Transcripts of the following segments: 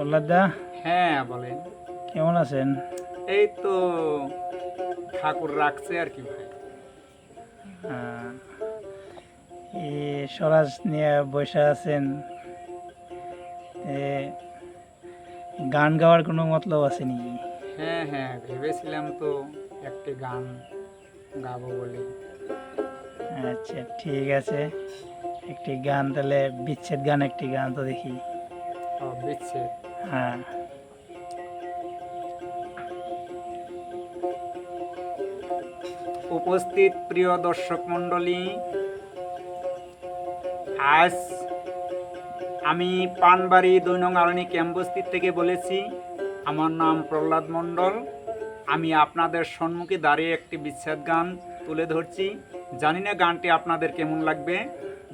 প্রহ্লাদা হ্যাঁ বলেন। কেমন আছেন? এই তো ঠাকুর রাখছে আর কি ভাই। স্বরাজ নিয়ে বসে আছেন। গান গাওয়ার কোনো মতলব আছে নাকি? হ্যাঁ হ্যাঁ ভেবেছিলাম তো একটি গান গাবো বলে। আচ্ছা ঠিক আছে। একটি গান তাহলে বিচ্ছেদ গান একটি গান তো দেখি। ও বিচ্ছে হ্যাঁ। উপস্থিত প্রিয় দর্শক মণ্ডলী, আজ আমি পানবাড়ি দুই নং আরণি ক্যাম্পস্থিত থেকে বলেছি, আমার নাম প্রহ্লাদ মণ্ডল। আমি আপনাদের সম্মুখে দাঁড়িয়ে একটি বিচ্ছেদ গান তুলে ধরছি। জানি না গানটি আপনাদের কেমন লাগবে।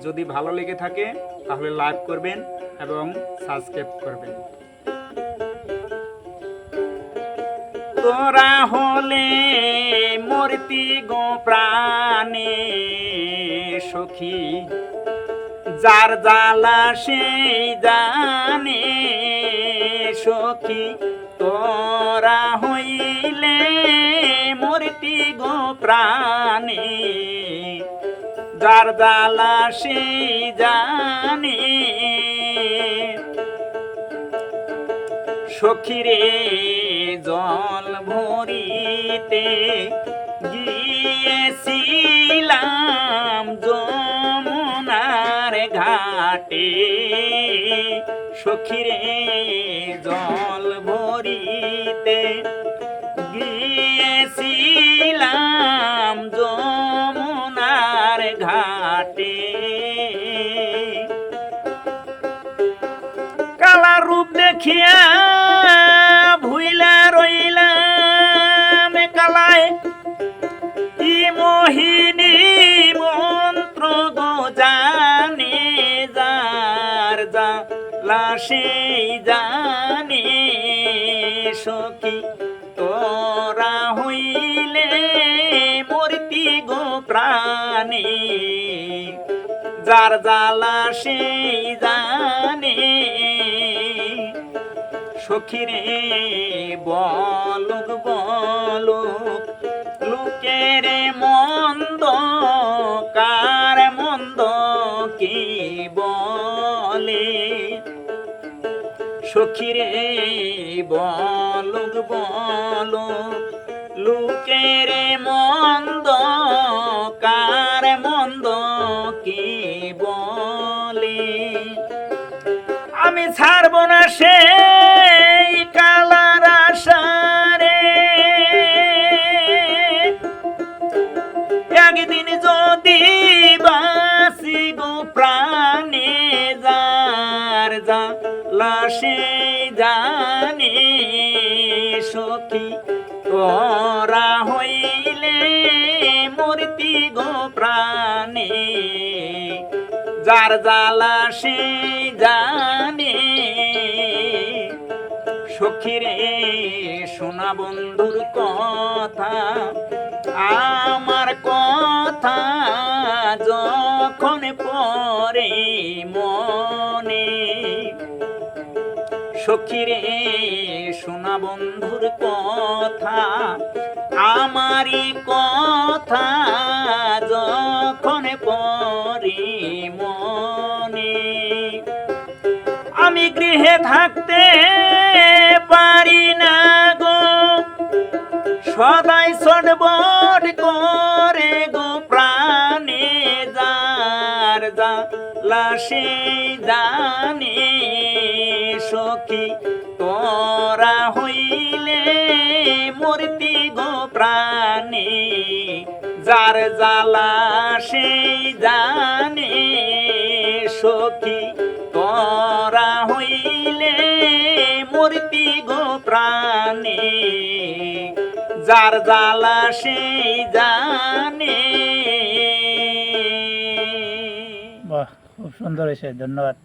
যদি ভালো লেগে থাকে, তাহলে লাইক করবেন এবং সাবস্ক্রাইব করবেন। তোরা হলে মূর্তি গো প্রাণে সখী। যার জ্বালা সেই জানে সখী। তোরা হইলে মূর্তি গো প্রাণে। যার জ্বালা সেই জানে সখীরে জল ভরিতে গিয়েছিলাম যমুনার ঘাটে। সখীরে জল ভরিতে গিয়েছিলাম যমুনার ঘাটে। কালা রূপ দেখিয়া ভুইলা জালা সেই জানে সখী, তোরা হইলে মূর্তি গো প্রাণী। যার জ্বালা সেই জানে সখীরে বলুক বলুক, লোকেরে মন্দ, কার মন্দ কি বলে সখীরে বলুক বলুক, লোকেরে মন্দ, কার মন্দ কি বলে? আমি ছাড়ব না সেই কালার আশারে। একদিন যদি বাসি প্রাণে যার যা লাশে জানি সখী তোরা হইলে মূর্তি গো প্রাণে। যার জ্বালা সে জানে সখীরে সোনা বন্ধুর কথা, আমার কথা যখন পরে মনে সখীরে, সোনা বন্ধুর কথা, আমারই কথা যখন পরে মনে। আমি গৃহে থাকতে পারি না গো, সদাই সডবট করে লাশে জানে, সখী তোরা হইলে মূর্তি গো প্রাণে। যার জ্বালা সেই জানে, সখী তোরা হইলে মূর্তি গো প্রাণে। যার জ্বালা সেই জানে খুব সুন্দর হয়েছে ধন্যবাদ